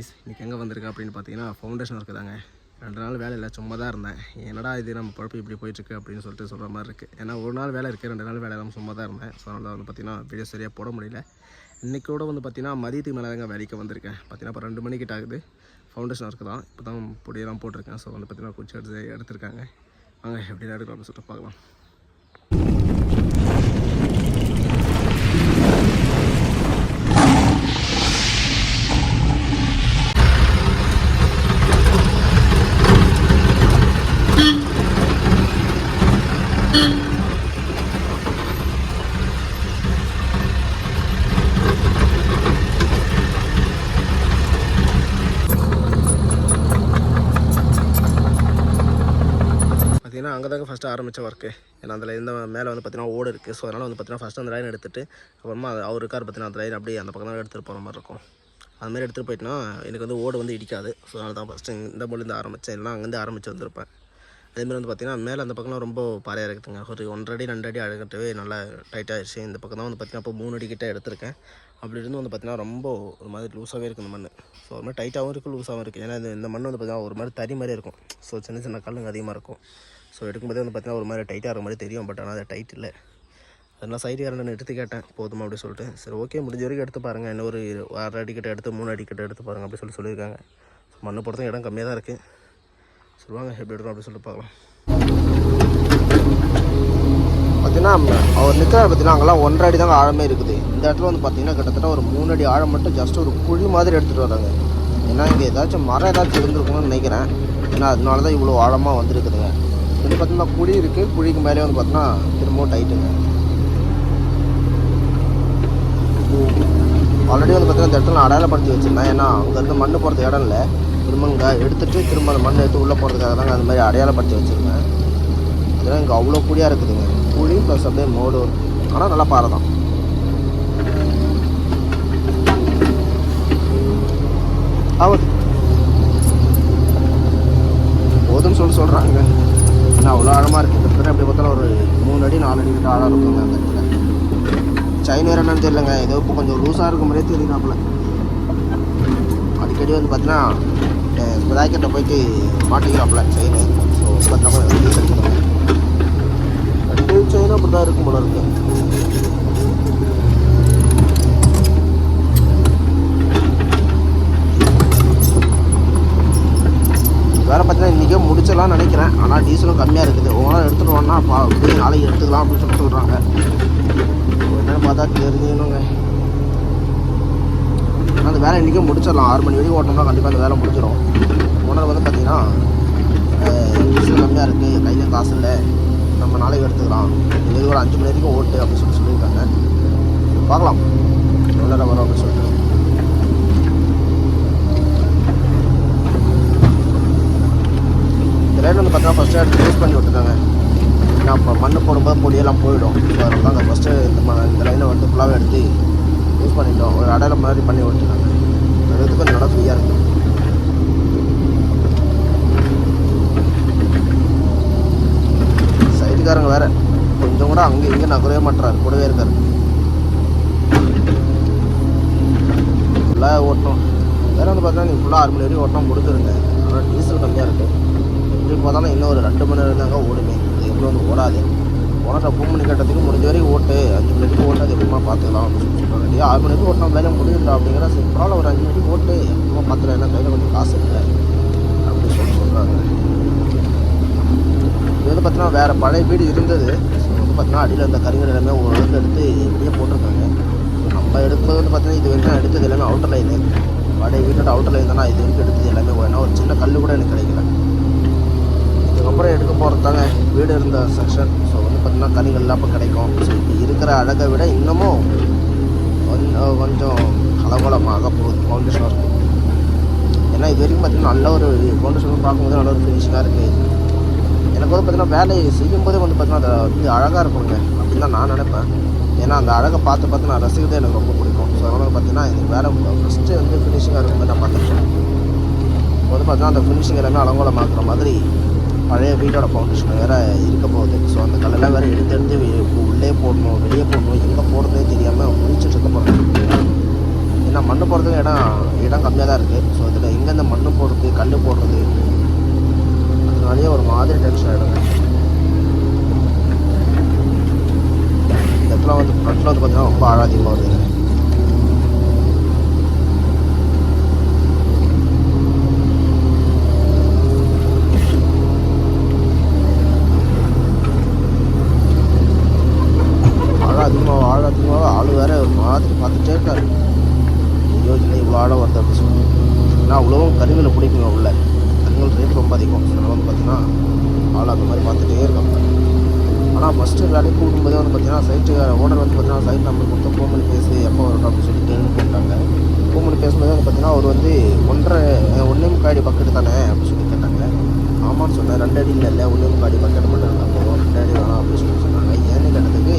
Guys இன்றைக்கி எங்கே வந்திருக்கேன் அப்படின்னு பார்த்தீங்கன்னா ஃபவுண்டேஷன் ஒர்க்கு தாங்க. ரெண்டு நாள் வேலை இல்லை சும்மா தான் இருந்தேன். என்னடா இது நம்ம பழப்பு இப்படி போயிட்டுருக்கு அப்படின்னு சொல்லிட்டு சொல்கிற மாதிரி இருக்குது ஏன்னா ஒரு நாள் வேலை இருக்குது ரெண்டு நாள் வேலை இல்லாமல் சும்மா தான் இருந்தேன். ஸோ அதனால் வந்து பார்த்தீங்கன்னா வீடியோ சரியாக போட முடியல. இன்றைக்கி கூட வந்து பார்த்தீங்கன்னா மதியத்துக்கு மேலே தாங்க வேலைக்கு வந்திருக்கேன். பார்த்தீங்கன்னா இப்போ ரெண்டு மணிக்கிட்ட ஆகுது. ஃபவுண்டேஷன் ஒர்க்கு தான். இப்போ தான் பொடியெல்லாம் போட்டிருக்கேன். ஸோ வந்து பார்த்தீங்கன்னா குச்சி எடுத்து எடுத்திருக்காங்க. வாங்க எப்படி எடுக்கலாம் அப்படின்னு சொல்லிட்டு பார்க்கலாம் பார்த்தீங்கன்னா அங்கே தாங்க ஃபஸ்ட்டு ஆரம்பித்த ஒர்க்கு ஏன்னா அதில் இந்த மேலே வந்து பார்த்தீங்கன்னா ஓடு இருக்குது ஸோ அதனால் வந்து பார்த்தீங்கன்னா ஃபஸ்ட்டு அந்த லைன் எடுத்துகிட்டு அப்புறமா அது அவர் இருக்கார் பார்த்தீங்கன்னா அந்த லைன் அப்படியே அந்த பக்கம் தான் எடுத்துகிட்டு போகிற மாதிரி இருக்கும். அது மாதிரி எடுத்துகிட்டு போயிட்டுனா எனக்கு வந்து ஓடு வந்து இடிக்காது. ஸோ அதனால் தான் ஃபஸ்ட்டு இந்த மொழிந்து ஆரம்பித்தேன் இல்லைனா அங்கேருந்து ஆரம்பித்து வந்திருப்பேன். அதேமாதிரி வந்து பார்த்தீங்கன்னா மேலே அந்த பக்கம்லாம் ரொம்ப பாறையாக இருக்குதுங்க. ஒரு ஒன்றரை அடி ரெண்டு அடி அழகட்டவே நல்லா டைட்டாகிடுச்சு இந்த பக்கம் தான் வந்து பார்த்தீங்கன்னா இப்போ மூணு அடி கிட்ட எடுத்திருக்கேன். அப்படி இருந்து வந்து பார்த்திங்கன்னா ரொம்ப ஒரு மாதிரி லூஸாகவே இருக்குது இந்த மண் ஸோ ஒரு மாதிரி டைட்டாகவும் இருக்குது லூஸாகவும் இருக்குது ஏன்னா இந்த மண் வந்து பார்த்திங்கன்னா ஒரு மாதிரி தறி மாதிரி இருக்கும். ஸோ சின்ன சின்ன கல்லுங்க அதிகமாக இருக்கும். ஸோ எடுக்கும்போதே வந்து பார்த்தீங்கன்னா ஒரு மாதிரி டைட்டாக இருக்கிற மாதிரி தெரியும். பட் ஆனால் அது டைட் இல்லை. அதனால் சைடு எடுத்து கேட்டேன். போதுமா அப்படி சொல்லிட்டு. சரி ஓகே முடிஞ்ச வரைக்கும் எடுத்து பாருங்கள் இன்னும் ஒரு ஆறு அடி எடுத்து மூணு அடி எடுத்து பாருங்கள் அப்படி சொல்லி சொல்லியிருக்காங்க. மண்ணு பொறுத்தும் இடம் கம்மியாக தான் இருக்குது சொல்லுவாங்க எப்படி எடுக்கணும் அப்படி சொல்லிட்டு பார்க்கலாம். பார்த்தீங்கன்னா அவர் நிற்கிற பார்த்தீங்கன்னா அங்கெல்லாம் ஒன்றரை அடி தாங்க ஆழமே இருக்குது. இந்த இடத்துல வந்து பார்த்தீங்கன்னா கிட்டத்தட்ட ஒரு மூணு அடி ஆழம் மட்டும் ஜஸ்ட் ஒரு குழி மாதிரி எடுத்துகிட்டு வராங்க. ஏன்னா இங்கே ஏதாச்சும் மரம் ஏதாச்சும் இருந்திருக்கணும்னு நினைக்கிறேன். ஏன்னா அதனால தான் இவ்வளோ ஆழமாக வந்துருக்குதுங்க. இது பார்த்தீங்கன்னா குழி இருக்குது குழிக்கு மேலே வந்து பார்த்தோன்னா திரும்பவும் டைட்டுங்க ஆல்ரெடி வந்து பார்த்தீங்கன்னா இந்த இடத்துல நான் அடையாளப்படுத்தி வச்சுருந்தேன். ஏன்னா அங்கே இருந்து மண் போகிறது இடம் இல்லை. திரும்ப இங்கே திரும்ப அந்த மண் எடுத்து உள்ளே போகிறதுக்காக தாங்க அந்த மாதிரி அடையாளப்படுத்தி வச்சுருந்தேன். அதெல்லாம் இங்கே அவ்வளோ குழியாக இருக்குதுங்க. குழி ப்ளஸ் அப்படியே மோடு. ஆனால் நல்லா பாறை தான். ஆகுது போதும்னு சொல்லி சொல்கிறாங்க ஏன்னா அவ்வளோ ஆழமாக இருக்குது கிட்டத்தட்ட அப்படி பார்த்தாலும் ஒரு மூணு அடி நாலு அடி கிட்ட ஆழம் இருக்குங்க அந்த இடத்துல. சைன் வேறு என்னன்னு தெரியலங்க. ஏதோ இப்போ கொஞ்சம் லூஸாக இருக்க மாதிரியே தெரியுதாப்புல. அடிக்கடி வந்து பார்த்தீங்கன்னா ராக்கெட்டை போயிட்டு மாட்டிக்கிறாப்புல செயின் ஸோ பார்த்தீங்கன்னா லூஸ் அப்படி தான் இருக்கும் போல இருக்குது வேறு பார்த்தீங்கன்னா இன்றைக்கே முடிச்சிடலாம்னு நினைக்கிறேன் ஆனால் டீசலும் கம்மியாக இருக்குது ஒவ்வொரு எடுத்துகிட்டு வரணும்னா பா அப்படியே நாளைக்கு எடுத்துக்கலாம் அப்படின்னு சொல்லி சொல்கிறாங்க என்னென்னு பார்த்தா தெரிஞ்சுக்கணுங்க ஆனால் அந்த வேலை இன்றைக்கே முடிச்சிடலாம் ஆறு மணி வரைக்கும் ஓட்டணும்னா கண்டிப்பாக அந்த வேலை முடிச்சிடும் ஓனர் வந்து பார்த்தீங்கன்னா டீசல் கம்மியாக இருக்குது கையில் காசு இல்லை நம்ம நாளைக்கு எடுத்துக்கலாம். இது ஒரு அஞ்சு மணி வரைக்கும் ஓட்டு அப்படின்னு சொல்லி சொல்லியிருக்காங்க. பார்க்கலாம். எவ்வளோ வரும் அப்படின்னு சொல்லிட்டு. இந்த லைன் வந்து பார்த்தீங்கன்னா ஃபஸ்ட்டு எடுத்து யூஸ் பண்ணி விட்டுருக்காங்க. ஏன்னா இப்போ மண் போடும்போது பொடியெல்லாம் போயிடும். ஸோ அதனால தான் ஃபஸ்ட்டு இந்த ம இந்த லைனை வந்து ஃபுல்லாகவே எடுத்து யூஸ் பண்ணிட்டோம். ஒரு அடையாளம் மாதிரி பண்ணி விட்டுருக்காங்க. அது கொஞ்சம் நல்லா ஃப்ரீயாக இருக்குது சைடுக்காரங்க வேற கொஞ்சம் கூட அங்கே இங்கே நகரவே மாட்டுறாரு கூடவே இருக்காரு. ஃபுல்லாக ஓட்டணும் வேற வந்து பார்த்தீங்கன்னா நீங்கள் ஃபுல்லாக ஆறு மணி வரைக்கும் ஓட்டணும் கொடுத்துருங்க ஆனால் டீசல் கம்மியாக இருக்குது இப்படி பார்த்தாலும் இன்னும் ஒரு ரெண்டு மணி நேரம் தாங்க ஓடுமே. எப்படி வந்து ஓடாது. ஓனரை ஃபோன் பண்ணி கேட்டதுக்கு முடிஞ்ச வரைக்கும் ஓட்டு. அஞ்சு மணிக்கு ஓட்டு அது எப்படிமா பார்த்துக்கலாம் அப்படின்னு சொல்லி ஆறு மணிக்கு ஓட்டினா வேலை முடிஞ்சிடலாம் அப்படிங்கிற சரி பரவாயில்ல ஒரு அஞ்சு மணிக்கு ஓட்டு. எப்படிமா பார்த்துக்கலாம்? ஏன்னா கையில் கொஞ்சம் காசு இல்லை. அப்படின்னு சொல்லி சொல்கிறாங்க இது வந்து பார்த்தீங்கன்னா வேறு பழைய வீடு இருந்தது. ஸோ வந்து பார்த்தீங்கன்னா அடியில் அந்த கருங்கல் எல்லாமே ஓரளவுக்கு எடுத்து இப்படியே போட்டிருக்காங்க. நம்ம எடுக்கும்போது வந்து பார்த்தீங்கன்னா இது வரைக்கும் எடுத்தது எல்லாமே அவுட்டர் லைனு பழைய வீட்டோட அவுட்டர் லைன் தானே? இது வரைக்கும் எடுத்தது எல்லாமே ஏன்னா ஒரு சின்ன கல் கூட எனக்கு கிடைக்கல. இதுக்கப்புறம் எடுக்க போகிறது தாங்க வீடு இருந்த செக்ஷன் பார்த்தீங்கன்னா கனிகள்லாம் இப்போ கிடைக்கும். ஸோ இப்போ இருக்கிற அழகை விட இன்னமும் கொஞ்சம் கொஞ்சம் கலகோலமாக போகுது ஃபவுண்டேஷன் ஒர்க் ஏன்னா இது வரைக்கும் பார்த்தீங்கன்னா நல்ல ஒரு ஃபவுண்டேஷன் பார்க்கும்போது நல்ல ஒரு ஃபினிஷிங்காக இருக்குது எனக்கு வந்து பார்த்தீங்கன்னா வேலையை செய்யும்போதே வந்து பார்த்தீங்கன்னா அது வந்து அழகாக இருக்குங்க. அப்படின்னு தான் நான் நினைப்பேன். ஏன்னா அந்த அழகை பார்த்து பார்த்து நான் ரசிக்கிறதே எனக்கு ரொம்ப பிடிக்கும். ஸோ அதனால் பார்த்தீங்கன்னா எனக்கு வேலை ஃபஸ்ட்டு வந்து ஃபினிஷிங்காக இருக்கும்போது நான் பார்த்துருக்கேன். வந்து பார்த்தீங்கன்னா அந்த ஃபினிஷிங் எல்லாமே அலங்கோலமாக்குற மாதிரி பழைய வீட்டோட ஃபவுண்டேஷன் வேறு இருக்க போகுது. ஸோ அந்த கல்லெல்லாம் வேறு எடுத்து எடுத்து உள்ளே போடணும் வெளியே போடணும் எங்கே போடுறதே தெரியாமல் முடிச்சுட்டு இருக்க போகிறேன் ஏன்னா மண்ணு போடுறதுக்கு இடம் இடம் கம்மியாக தான் இருக்குது ஸோ இதில் எங்கே இந்த போடுறது கல் போடுறது அதனாலேயே ஒரு மாதிரி டென்ஷன் ஆகிடும் இந்த இடத்துல வந்து ஃப்ரண்ட்டில் வந்து பார்த்தீங்கன்னா ரொம்ப ஆழாதிகமாக வருது வருதுங்க ஆழம் அதிகமாக ஆழம் அதிகமாக ஆள் வேற ஒரு மாதிரி பார்த்துட்டே இருக்காரு ஐயோ இல்லை இவ்வளோ ஆழம் வருது அப்படின்னு சொல்லி ஏன்னா அவ்வளோவும் கருவியில் பிடிக்குங்க உள்ள கருங்கல் ரேட் அதனால் வந்து பார்த்தீங்கன்னா ஆள் அந்த மாதிரி பார்த்துட்டே இருக்காங்க. ஆனால் ஃபஸ்ட்டு வேலைக்கு கூடும்போதே வந்து பார்த்தீங்கன்னா சைட்டு ஓனர் வந்து பார்த்தீங்கன்னா சைட் நம்பர் கொடுத்து ஃபோன் பண்ணி பேசி எப்போ வரணும் அப்படின்னு சொல்லி கேள்வி போட்டாங்க ஃபோன் பண்ணி பேசும்போது வந்து பார்த்தீங்கன்னா அவர் வந்து ஒன்றரை ஒன்றே முக்காடி பக்கெட்டு தானே அப்படின்னு சொல்லி கேட்டாங்க. ஆமான்னு சொன்னேன் ரெண்டு அடி இல்லை ஒன்றே முக்காடி பக்கெட் மட்டும் அப்போ போதும். ரெண்டு அடி வேணாம் அப்படின்னு சொல்லி சொன்னாங்க. ஏன்னு கேட்டதுக்கு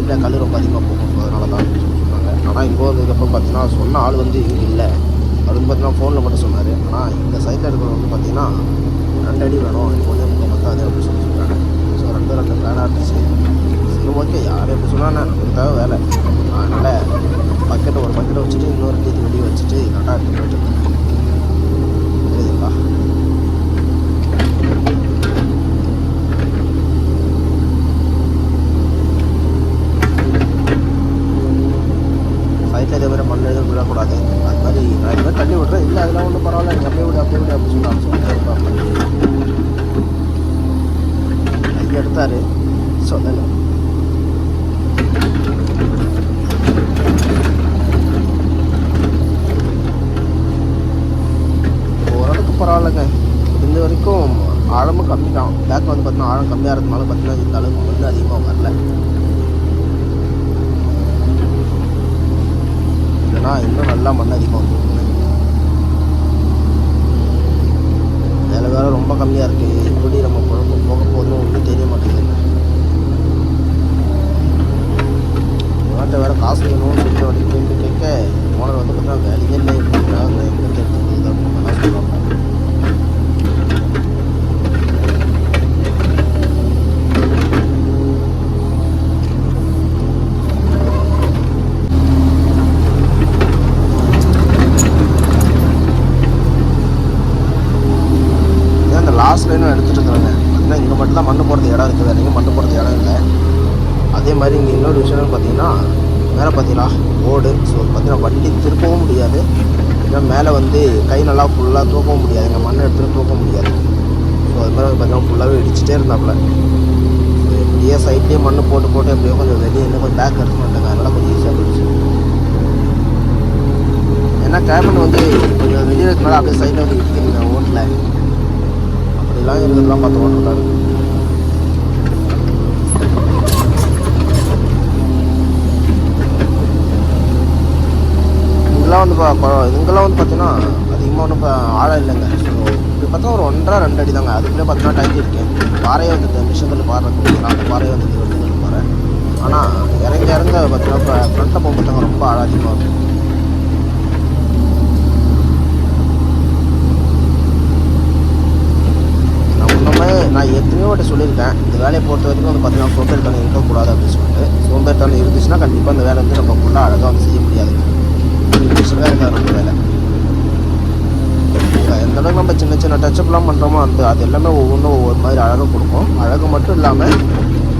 இல்லை கல் ரொம்ப அதிகமாக போகும். அதனால தான் அப்படின்னு சொல்லி சொன்னாங்க. ஆனால் இங்கே வந்ததுக்கப்புறம் பார்த்தீங்கன்னா சொன்ன ஆள் வந்து இங்கே இல்லை. அது வந்து பார்த்தீங்கன்னா ஃபோனில் மட்டும் சொன்னார். ஆனால் இந்த சைட்டில் இருக்கிறவங்க வந்து பார்த்தீங்கன்னா ரெண்டு அடி வேணும் எனக்கு வந்து முக்கால் பத்தாது அப்படின்னு சொல்லி சொல்கிறாங்க ஸோ ரெண்டு ரெண்டு பிளானாக இருந்துச்சு சரி ஓகே யார் எப்படி சொன்னால் நமக்கு தேவை வேலை. அதனால் பக்கெட்டை ஒரு பக்கெட்டை வச்சுட்டு இன்னொரு டீத்து வெளியே வச்சுட்டு கரெக்டாக எடுத்துகிட்டு போயிட்டு இருக்கேன். புரியுதுங்களா எதுவும் விடக்கூடாது. அது மாதிரி நான் இது மாதிரி தள்ளி விட்றேன். இல்லை அதெல்லாம் ஒன்றும் பரவாயில்ல. நீ அப்படியே விடு அப்படியே விடு அப்படின்னு சொல்லி சொல்லிட்டு கையை எடுத்தார். சொல்லலை ஓரளவுக்கு பரவாயில்லைங்க. இந்த வரைக்கும் ஆழமும் கம்மி தான் பேக் வந்து பார்த்தீங்கன்னா ஆழம் கம்மியாக இருந்தனால பார்த்தீங்கன்னா இந்த அளவுக்கு வந்து அதிகமாக வரல. இல்லைன்னா இன்னும் நல்லா மண் அதிகமாக வந்துருக்குங்க வேலை வேலை ரொம்ப கம்மியாக இருக்குது எப்படி நம்ம குழம்பு போக போதும் ஒன்றும் தெரிய மாட்டேங்குது. இவன்ட்ட வேறு காசு வேணும்னு சொல்லி அப்படின்னு கேட்க ஓனர் வந்து பார்த்தா வேலையே இல்லை எப்படின்னா எங்கே தெரியும் அப்படின்னு நல்லா சொல்லுவாங்க ஏன் இந்த லாஸ்ட் லைனும் எடுத்துகிட்டு இருக்கிறாங்க ஏன்னா இங்கே மட்டும் தான் மண்ணு போடுறது இடம் இருக்குது வேறு எங்கேயும் மண்ணு போடுறது இடம் இல்லை அதே மாதிரி இங்கே இன்னொரு விஷயம் பார்த்தீங்கன்னா மேலே பார்த்தீங்களா ரோடு ஸோ பார்த்தீங்கன்னா வண்டி திருப்பவும் முடியாது ஏன்னா மேலே வந்து கை நல்லா ஃபுல்லாக தூக்கவும் முடியாது இங்கே மண்ணை எடுத்துகிட்டு தூக்க முடியாது ஸோ அது மாதிரி வந்து பார்த்தீங்கன்னா இடிச்சிட்டே இருந்தாப்புல. ஸோ எப்படியே சைட்லேயே மண் போட்டு போட்டு எப்படியோ கொஞ்சம் வெளியே இன்னும் கொஞ்சம் பேக் எடுத்து மாட்டாங்க அதனால் கொஞ்சம் ஈஸியாக போயிடுச்சு. ஏன்னா கேபின் வந்து கொஞ்சம் வெளியே இருக்கனால அப்படியே சைடில் வந்து இடிக்கிறீங்க ஓட்டில். அப்படிலாம் இருக்கிறதுலாம் பார்த்து ஓட்டுறாரு இதெல்லாம் வந்து பா- பா- இங்கெல்லாம் வந்து பார்த்தீங்கன்னா அதிகமாக ஒன்றும் இப்போ ஆழம் இல்லைங்க. ஸோ இப்படி பார்த்தா ஒரு ஒன்றரை ரெண்டு அடி தாங்க அதுக்குள்ளே பார்த்தீங்கன்னா டைட்டி இருக்கேன். பாறையை வந்தது மிஷத்தில் பாறை நான் பாறையே வந்தது வந்து பாறேன். பாறை ஆனால் இறங்க இறங்க பார்த்தீங்கன்னா இப்போ ஃப்ரண்ட்டில் போகும்போது ரொம்ப ஆழம் அதிகமாக இருக்கும். நான் நான் எத்தனையோ வாட்டி சொல்லியிருக்கேன். இந்த வேலையை பொறுத்த வரைக்கும் வந்து பார்த்தீங்கன்னா சோம்பேறித்தனம் இருக்கக்கூடாது அப்படின்னு சொல்லிட்டு சோம்பேறித்தனம் இருந்துச்சுன்னா கண்டிப்பாக அந்த வேலை வந்து நம்ம ஃபுல்லாக அழகாக வந்து செய்ய முடியாது. இன்ட்ரெஸ்டாக இருக்காது ரொம்ப வேலை. இப்ப எந்த அளவுக்கு நம்ம சின்ன சின்ன டச்சப்லாம் பண்ணுறோமோ அந்த அது எல்லாமே ஒவ்வொன்றும் ஒவ்வொரு மாதிரி அழகாக கொடுக்கும். அழகு மட்டும் இல்லாமல்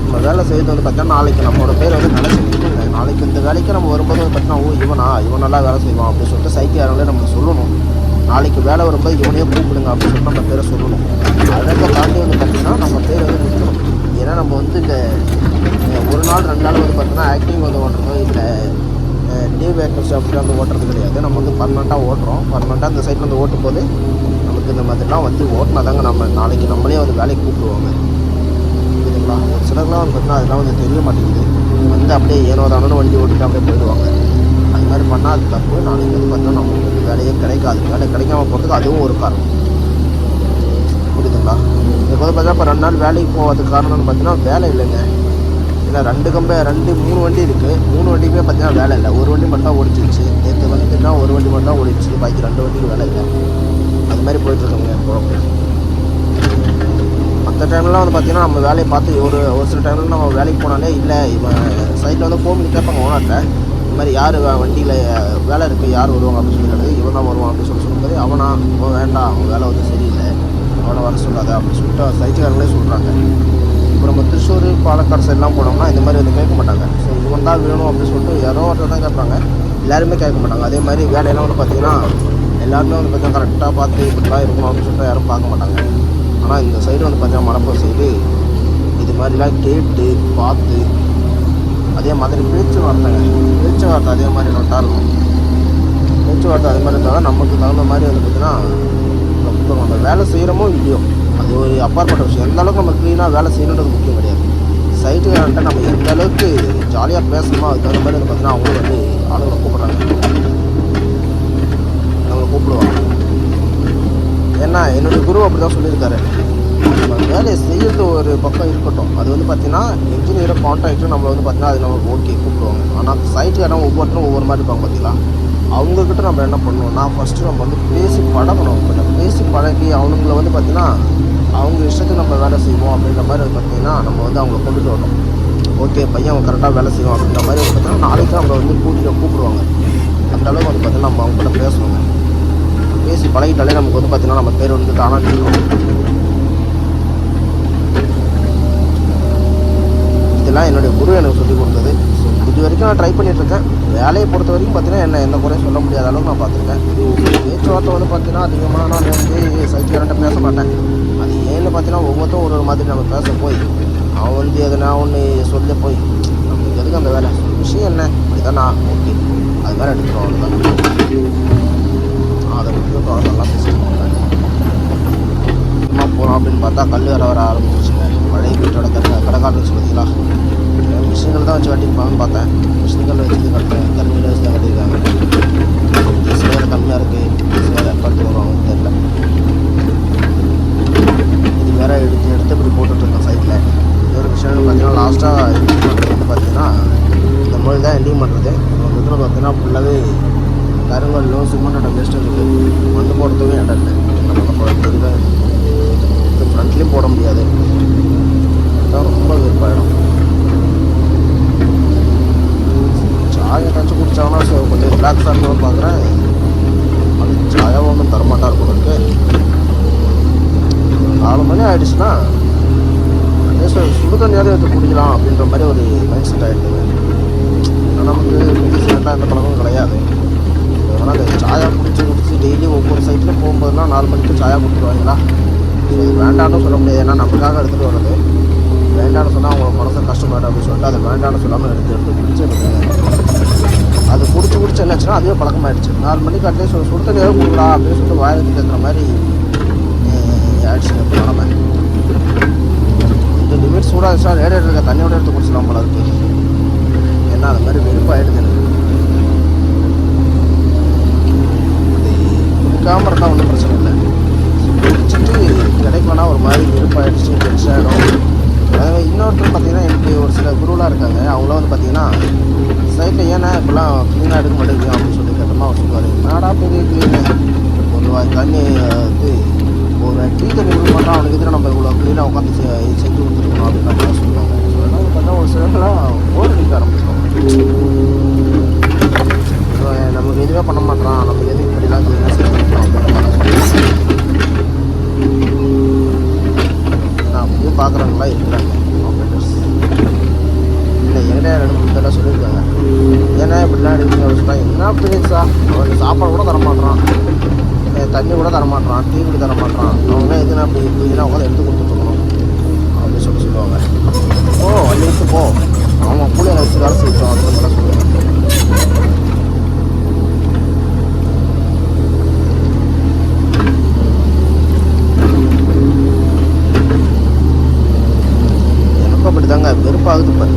நம்ம வேலை செய்யறது வந்து பார்த்தீங்கன்னா நாளைக்கு நம்மளோட பேர் வந்து வேலை செஞ்சுட்டு இல்லை நாளைக்கு இந்த வேலைக்கு நம்ம வரும்போது வந்து பார்த்தீங்கன்னா ஓ இவனா இவன் நல்லா வேலை செய்வான் அப்படின்னு சொல்லிட்டு சைக்கியாரங்களே நம்ம சொல்லணும். நாளைக்கு வேலை வரும்போது இவனையே கூப்பிடுங்க அப்படின்னு சொல்லிட்டு நம்ம பேரை சொல்லணும். அழகை தாண்டி வந்து பார்த்தீங்கன்னா நம்ம பேர் வந்து நிற்கணும். ஏன்னா நம்ம வந்து இந்த ஒரு நாள் ரெண்டு நாள் வந்து பார்த்தீங்கன்னா ஆக்டிங் வந்து ஓட்டுறதோ இல்லை லீவ் வேக்கர்ஸ் அப்படி வந்து ஓட்டுறது கிடையாது. நம்ம வந்து பர்மனெண்ட்டாக ஓட்டுறோம். பர்மனெண்ட்டாக இந்த சைட்டில் வந்து ஓட்டும் போது நமக்கு இந்த மாதிரிலாம் வந்து ஓட்டினா தாங்க நம்ம நாளைக்கு நம்மளே வந்து வேலைக்கு கூப்பிடுவாங்க. புரியுதுங்களா? ஒரு சிலர்லாம் வந்து பார்த்தீங்கன்னா அதெல்லாம் வந்து தெரிய மாட்டேங்குது. வந்து அப்படியே ஏனோ தானோன்னு வண்டி ஓட்டிட்டு அப்படியே போயிடுவாங்க. அது மாதிரி பண்ணால் அது தப்பு. நாளைக்கு வந்து பார்த்தீங்கன்னா நமக்கு வேலையே கிடைக்காது. வேலை கிடைக்காம போகிறதுக்கு அதுவும் ஒரு காரணம். புரியுதுங்களா? இப்போ வந்து பார்த்தீங்கன்னா இப்போ ரெண்டு நாள் வேலைக்கு போகாத காரணம்னு பார்த்தீங்கன்னா வேலை இல்லைங்க. பார்த்தீங்கன்னா ரெண்டு கம்பெனி ரெண்டு மூணு வண்டி இருக்குது மூணு வண்டிக்குமே பார்த்தீங்கன்னா வேலை இல்லை. ஒரு வண்டி மட்டும் தான் ஓடிச்சிருச்சு. நேற்று வந்துட்டுனா ஒரு வண்டி மட்டும் தான் ஓடிச்சு. பாக்கி ரெண்டு வண்டிக்கு வேலை இல்லை. அது மாதிரி போயிட்டுருக்கோங்க இப்போ மற்ற டைம்லாம் வந்து பார்த்தீங்கன்னா நம்ம வேலையை பார்த்து ஒரு ஒரு சில டைமில் நம்ம வேலைக்கு போனாலே இல்லை இவன் சைட்டில் வந்து ஃபோன் பண்ணி கேட்பாங்க ஓனர்கிட்ட இந்த மாதிரி யார் வண்டியில் வேலை இருக்குது யார் வருவாங்க அப்படின்னு சொல்லி இவன் தான் வருவான் அப்படின்னு சொல்லி சொல்லும்போது அவனா அவன் வேண்டாம் அவன் வேலை வந்து சரியில்லை. அவனை வர சொல்லாத. அப்படின்னு சொல்லிட்டு சைட்டுக்காரங்களே சொல்கிறாங்க இப்போ நம்ம திருச்சூர் பாலக்காடு சைட்லாம் போனோம்னா இந்த மாதிரி வந்து கேட்க மாட்டாங்க. ஸோ இவன் தான் வேணும் அப்படின்னு சொல்லிட்டு யாரோ ஒருத்தர் தான் கேட்பாங்க. எல்லாருமே கேட்க மாட்டாங்க. அதே மாதிரி வேலையெல்லாம் வந்து பார்த்தீங்கன்னா எல்லாருமே வந்து பார்த்தீங்கன்னா கரெக்டாக பார்த்து இப்படிலாம் இருக்கணும் அப்படின்னு சொல்லிட்டு யாரும் பார்க்க மாட்டாங்க. ஆனால் இந்த சைடு வந்து பார்த்தீங்கன்னா மணப்பூர் சைடு இது மாதிரிலாம் கேட்டு பார்த்து அதே மாதிரி பேச்சுவார்த்தைங்க. பேச்சுவார்த்தை அதே மாதிரி கரெக்டாக இருக்கும் பேச்சுவார்த்தை அதே மாதிரி இருந்தால் நமக்கு தகுந்த மாதிரி வந்து பார்த்தீங்கன்னா நம்ம வேலை செய்கிறோமோ இல்லையோ அது ஒரு அப்பாற்பட்ட விஷயம். எந்த அளவுக்கு நம்ம க்ளீனாக வேலை செய்யணுன்றது முக்கியம் கிடையாது. சைட்டுக்காரன்ட்ட நம்ம எந்த அளவுக்கு ஜாலியாக பேசணுமோ அதுக்கு தகுந்த மாதிரி வந்து பார்த்தீங்கன்னா அவங்களும் வந்து ஆளுங்களை கூப்பிட்றாங்க. நம்மளை கூப்பிடுவாங்க. ஏன்னா என்னுடைய குரு அப்படி தான் சொல்லியிருக்காரு. நம்ம வேலையை செய்கிறது ஒரு பக்கம் இருக்கட்டும். அது வந்து பார்த்தீங்கன்னா இன்ஜினியரை கான்ட்ராக்டரும் நம்மளை வந்து பார்த்தீங்கன்னா அது நமக்கு ஓகே கூப்பிடுவாங்க. ஆனால் சைட்டுக்காரன் ஒவ்வொருத்தரும் ஒவ்வொரு மாதிரி இருப்பாங்க பார்த்தீங்களா அவங்கக்கிட்ட நம்ம என்ன பண்ணணும்னா ஃபஸ்ட்டு நம்ம வந்து பேசி பழகணும். கொஞ்சம் பேசி பழகி அவனுங்களை வந்து பார்த்தீங்கன்னா அவங்க இஷ்டத்துக்கு நம்ம வேலை செய்வோம் அப்படின்ற மாதிரி வந்து பார்த்தீங்கன்னா நம்ம வந்து அவங்கள கொண்டுட்டு வரணும். ஓகே பையன் அவன் கரெக்டாக வேலை செய்வோம் அப்படின்ற மாதிரி வந்து பார்த்தீங்கன்னா நாளைக்கு அவங்கள வந்து கூட்டிகிட்டு கூப்பிடுவாங்க. அந்த அளவுக்கு வந்து பார்த்தீங்கன்னா நம்ம அவங்க கூட பேசணுங்க. பேசி பழகிட்டாலே நமக்கு வந்து பார்த்தீங்கன்னா நம்ம பேர் வந்து தானாக நிற்கும் இதெல்லாம் என்னுடைய குரு எனக்கு சொல்லிக் கொடுத்தது. இது வரைக்கும் நான் ட்ரை பண்ணிகிட்ருக்கேன் வேலையை பொறுத்த வரைக்கும் பார்த்தீங்கன்னா என்ன எந்த குறையும் சொல்ல முடியாத அளவுக்கு நான் பார்த்துருக்கேன். இது பேச்சுவார்த்தை வந்து பார்த்தீங்கன்னா அதிகமாக நான் வந்து சைக்கிள்கிட்ட பேச மாட்டேன். அது ஏன்னு பார்த்தீங்கன்னா ஒவ்வொருத்தரும் ஒரு ஒரு மாதிரி நம்ம பேச போய் அவன் வந்து எதுனா ஒன்று சொல்ல போய் நம்மளுக்கு எதுக்கு அந்த வேலை? விஷயம் என்ன? அப்படிதான்? நான் ஓகே. அது வேறு எடுத்துருவோம் அவ்வளோதான் அதை பற்றி நல்லா பேசிட்டு சும்மா போகிறோம் அப்படின்னு பார்த்தா கல் வர வர ஆரம்பிச்சிச்சுங்க பழைய வீட்டோட கடை கடைக்காட்டுன்னு சொல்லுங்களா மிஷின்கள் தான் வச்சு கட்டியிருப்பாங்கன்னு பார்த்தேன். மிஷின்கள் வச்சு கட்ட தண்ணியில் வச்சு தான் கட்டியிருக்காங்க. டீசல் வேறு கம்மியாக இருக்குது டீசல் வேறு எப்போ வருவாங்க தெரியல. இது வேற எடுத்து எடுத்து இப்படி போட்டுட்ருக்கேன் சைட்டில் ஒரு விஷயம் பார்த்தீங்கன்னா லாஸ்ட்டாக எண்டிங் பண்ணுறது வந்து பார்த்தீங்கன்னா இந்த மொழி தான் எண்டிங் பண்ணுறது நம்ம இதில் பார்த்தீங்கன்னா ஃபுல்லாகவே கருங்கல்லும் சிமெண்டோட வேஸ்ட்டும் இருக்குது மண் போடுறதுக்கும் இடம் இல்லை. நம்ம நம்ம ஃப்ரண்ட்லேயும் போட முடியாது. அதான் ரொம்ப வெறுப்பாயிடும் சாய் ஏதாச்சும் குடிச்சாங்கன்னா ஸோ கொஞ்சம் ரிலாக்ஸாக இருக்கணும்னு பார்க்குறேன் அது சாயம் ஒன்றும் தரமாட்டா இருக்கும் எனக்கு. நாலு மணி ஆகிடுச்சுன்னா சுடு தண்ணியாவது எடுத்து குடிக்கலாம் அப்படின்ற மாதிரி ஒரு மைண்ட் செட் ஆகிடுது நமக்கு மெடிசன்லாம் எந்த பழக்கமும் கிடையாது. அதனால் அந்த சாயா குடிச்சு குடிச்சு டெய்லி ஒவ்வொரு சைட்டில் போகும்போதுலாம் நாலு மணிக்கு சாயா கொடுத்துருவாங்களா இது வேண்டாம்னு சொல்ல முடியாது. ஏன்னா நமக்காக எடுத்துகிட்டு வர்றது. வேண்டாம்னு சொன்னால் அவங்க மனசை கஷ்டப்படும் அப்படின்னு சொல்லிட்டு அதை வேண்டாம்னு சொல்லாமல் எடுத்து எடுத்து குடிச்சிருக்காங்க அது குடிச்சு குடிச்சு என்னாச்சுன்னா அதுவே பழக்கமாயிடுச்சு. நாலு மணிக்கு அட்லீஸ்ட் ஒரு சுடு தண்ணி கொடுக்கலாம் அப்படின்னு சொல்லிட்டு வாயில் கேட்குற மாதிரி ஆயிடுச்சு நிலமை இந்த லிமிட் சூடாக இருந்துச்சுன்னா ரேடியேட்டர் இருக்க தண்ணியோட எடுத்து குடிச்சலாம் போல இருக்கு. ஏன்னா அது மாதிரி வெறுப்பாயிடுது எனக்கு. குடிக்காமல் இருந்தால் ஒன்றும் பிரச்சனை இல்லை. குடிச்சிட்டு கிடைக்கலனா ஒரு மாதிரி வெறுப்பாயிடுச்சு டென்ஷன் ஆகிடும் அதே இன்னொருத்தர் பார்த்தீங்கன்னா எனக்கு ஒரு சில குருவெலாம் இருக்காங்க. அவங்களாம் வந்து பார்த்தீங்கன்னா சைட்டில் ஏன்னா இப்போலாம் க்ளீனாக எடுக்க மாட்டேங்குது அப்படின்னு சொல்லி கேட்டோம்னா அவர் சொல்லுவார் என்னடா பெரிய க்ளீனு ஒரு தண்ணி இது ஒரு டீ தண்ணி கொடுக்க மாட்டோம் அவனுக்கு எதிராக நம்ம இவ்வளோ க்ளீனாக உட்காந்து செ- செஞ்சு கொடுத்துருக்கணும் அப்படின்னு மாதிரி சொல்லுவாங்க. ஸோ பார்த்தா ஒரு சிலர்லாம் போர் அடிக்க ஆரம்பிச்சிடும் ஸோ நமக்கு எதுவுமே பண்ண மாட்டான் நமக்கு எதுக்கு இப்படிலாம் க்ளீனாக செய்யணும் அப்படின்ற மாதிரி சொல்லுவாங்க நான் அப்படியே பார்க்குறவங்களாம் இருக்கிறாங்க ஆப்ரேட்டர்ஸ் இல்லை என்கிட்ட ரெண்டு மூணு பேர்லாம் சொல்லியிருக்காங்க ஏன்னா இப்படிலாம் எடுக்கீங்க அப்படின்னு சொன்னா என்ன ஃபீலிங்ஸா அவனுக்கு சாப்பாடு கூட தர மாட்டான் தண்ணி கூட தர மாட்டான் டீ கூட தர மாட்டான் அவங்க எதுனா அப்படி இப்படின்னா உட்காந்து எடுத்து கொடுத்துருக்கணும் அப்படின்னு சொல்லி சொல்லுவாங்க ஓ அன்னைக்கு போ அவன் கூட வச்சு வேலை செய்யட்டும் அப்படின்னு மாதிரி சொல்லுவாங்க எனக்கும் அப்படி தாங்க வெறுப்பாகுது பாரு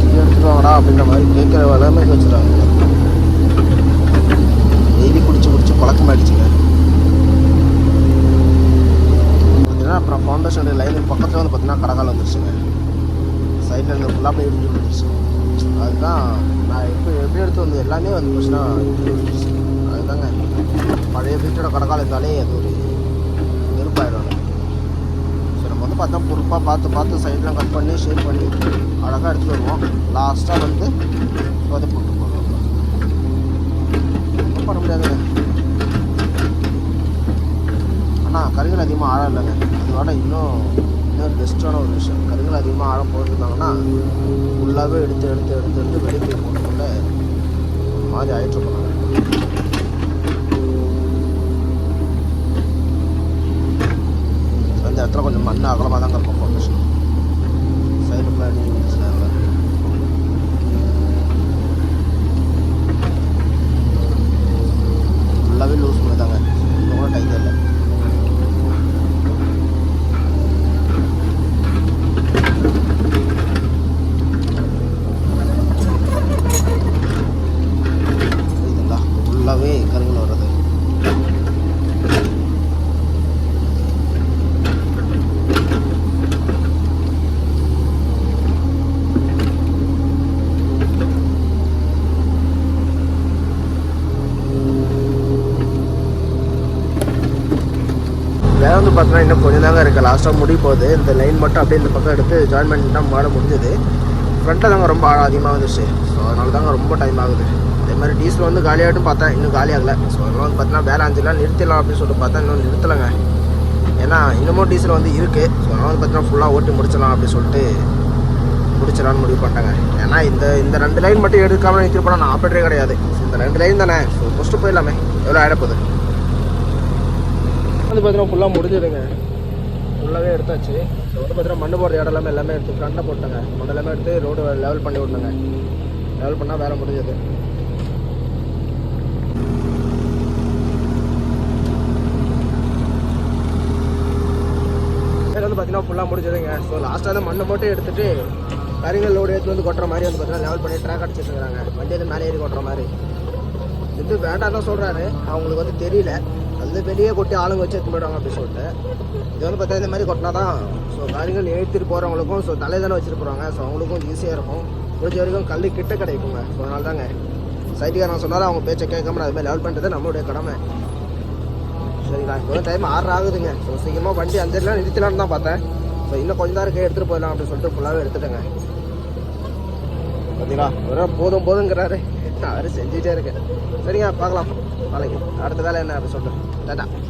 டீ எடுத்துட்டு வாங்கடா அப்படின்ற மாதிரி கேட்குற நிலைமைக்கு வச்சுருக்காங்க டெய்லி குடிச்சு குடிச்சு பழக்கமாயிடுச்சுங்க பார்த்தீங்கன்னா அப்புறம் ஃபவுண்டேஷன் லைனுக்கு பக்கத்தில் வந்து பார்த்தீங்கன்னா கடகால் வந்துருச்சுங்க சைடில் இருந்து ஃபுல்லாக அப்படியே இடிஞ்சு விழுந்துருச்சு அதுதான் நான் எப்போ எப்படி எடுத்து வந்து எல்லாமே வந்து போச்சுன்னா அதுதாங்க. பழைய வீட்டோட கடைக்கால இருந்தாலே அது ஒரு நெருப்பாயிடும் ஸோ நம்ம வந்து பார்த்தா பொறுப்பாக பார்த்து பார்த்து சைட்லாம் கட் பண்ணி ஷேப் பண்ணி அழகாக எடுத்து வருவோம். லாஸ்ட்டாக வந்து பார்த்து போட்டு போடுவோம். என்ன பண்ண முடியாதுங்க. ஆனால் கருகள் அதிகமாக ஆழம் இல்லைங்க. அதோட இன்னும் இன்னும் பெஸ்ட்டான ஒரு விஷயம். கருகள் அதிகமாக ஆழம் போட்டுருந்தாங்கன்னா ஃபுல்லாகவே எடுத்து எடுத்து எடுத்து எடுத்து வெளியே போய் போட்டுக்கொள்ள ஒரு மாதிரி ஆயிட்டு போனாங்க அந்த இடத்துல கொஞ்சம் மண் அகலமாக தாங்க இருக்கும் ஃபவுண்டேஷன் சைடு பிளான் ஃபுல்லாகவே லூஸ் பண்ணி தாங்க இன்னும் கூட டைட்டே இல்லை இதுங்களா ஃபுல்லாகவே கருங்கல் வர்றது வேலை வந்து பார்த்தீங்கன்னா இன்னும் கொஞ்சம் தாங்க இருக்குது லாஸ்ட்டாக முடிய போகுது. இந்த லைன் மட்டும் அப்படியே இந்த பக்கம் எடுத்து ஜாயின் பண்ணிட்டு தான் மாட முடிஞ்சது. ஃப்ரண்ட்டில் தாங்க ரொம்ப ஆழம் அதிகமாக வந்துச்சு ஸோ அதனால தாங்க ரொம்ப டைம் ஆகுது. அதே மாதிரி டீசல் வந்து காலியாகட்டும் பார்த்தேன் இன்னும் காலியாகலை ஸோ அதனால வந்து பார்த்தீங்கன்னா வேலை அஞ்சுலாம் நிறுத்திடலாம் அப்படின்னு சொல்லிட்டு பார்த்தா இன்னும் நிறுத்தலைங்க. ஏன்னா இன்னமும் டீசல் வந்து இருக்குது ஸோ அதனால் வந்து பார்த்தீங்கன்னா ஃபுல்லாக ஓட்டி முடிச்சிடலாம் அப்படின்னு சொல்லிட்டு முடிச்சிடலான்னு முடிவு பண்ணிட்டாங்க. ஏன்னா இந்த இந்த ரெண்டு லைன் மட்டும் எடுக்காமல் நிறுத்தி போனால் நான் ஆப்ரேட்டரே கிடையாது. இந்த ரெண்டு லைன் தானே. ஸோ ஃபஸ்ட்டு போயிடலாமே. எவ்வளோ ஆகிடப்போகுது வந்து பார்த்தீங்கன்னா ஃபுல்லாக முடிஞ்சுதுங்க. ஃபுல்லாகவே எடுத்தாச்சு. ஸோ வந்து பார்த்தீங்கன்னா மண்ணு போடுற இடம் எல்லாமே எல்லாமே எடுத்து ஃப்ரண்ட்டில் போட்டாங்க. மண் எல்லாமே எடுத்து ரோடு லெவல் பண்ணி விட்டாங்க லெவல் பண்ணால் வேலை முடிஞ்சது. வந்து பார்த்தீங்கன்னா ஃபுல்லாக முடிஞ்சதுங்க. ஸோ லாஸ்ட்டாக வந்து மண்ணை மட்டும் எடுத்துட்டு கரிங்கல் லோடு எடுத்து வந்து கொட்டுற மாதிரி வந்து பார்த்தீங்கன்னா லெவல் பண்ணி ட்ராக் அடிச்சிட்டு வண்டி வந்து மேலே ஏறி கொட்டுற மாதிரி. இது வேண்டாம் தான் சொல்கிறாரு அவங்களுக்கு வந்து தெரியல. வந்து வெளியே கொட்டி ஆளுங்க வச்சு எடுத்து போயிடுவாங்க அப்படின்னு சொல்லிட்டு. இது வந்து பார்த்தா இந்த மாதிரி கொட்டினா தான் ஸோ காரியங்கள் ஏற்றிட்டு போகிறவங்களுக்கும் ஸோ தலைதானே வச்சுட்டு போகிறாங்க ஸோ அவங்களுக்கும் ஈஸியாக இருக்கும். முடிஞ்ச வரைக்கும் கல் கிட்ட கிடைக்குங்க. ஸோ அதனால தாங்க சைட்டுக்காரன் சொன்னாலும் அவங்க பேச்சை கேட்காம அது மாதிரி லெவல் பண்ணுறது நம்மளுடைய கடமை. சரிங்களா இப்போ டைம் ஆறு ஆகுதுங்க. ஸோ சீக்கிரமாக வண்டி அஞ்சரிலாம் நிறுத்தலான்னு தான் பார்த்தேன். ஸோ இன்னும் கொஞ்சம் தான் இருக்கு எடுத்துகிட்டு போயிடலாம் அப்படின்னு சொல்லிட்டு ஃபுல்லாகவே எடுத்துட்டேங்க. பார்த்தீங்களா ஒரு போதும் போதுங்கிறாரு அவர் செஞ்சுட்டே இருக்கேன். சரிங்க பார்க்கலாம். நாளைக்கு. அடுத்த வேலை என்ன அப்படின்னு சொல்லிட்டு. 等等。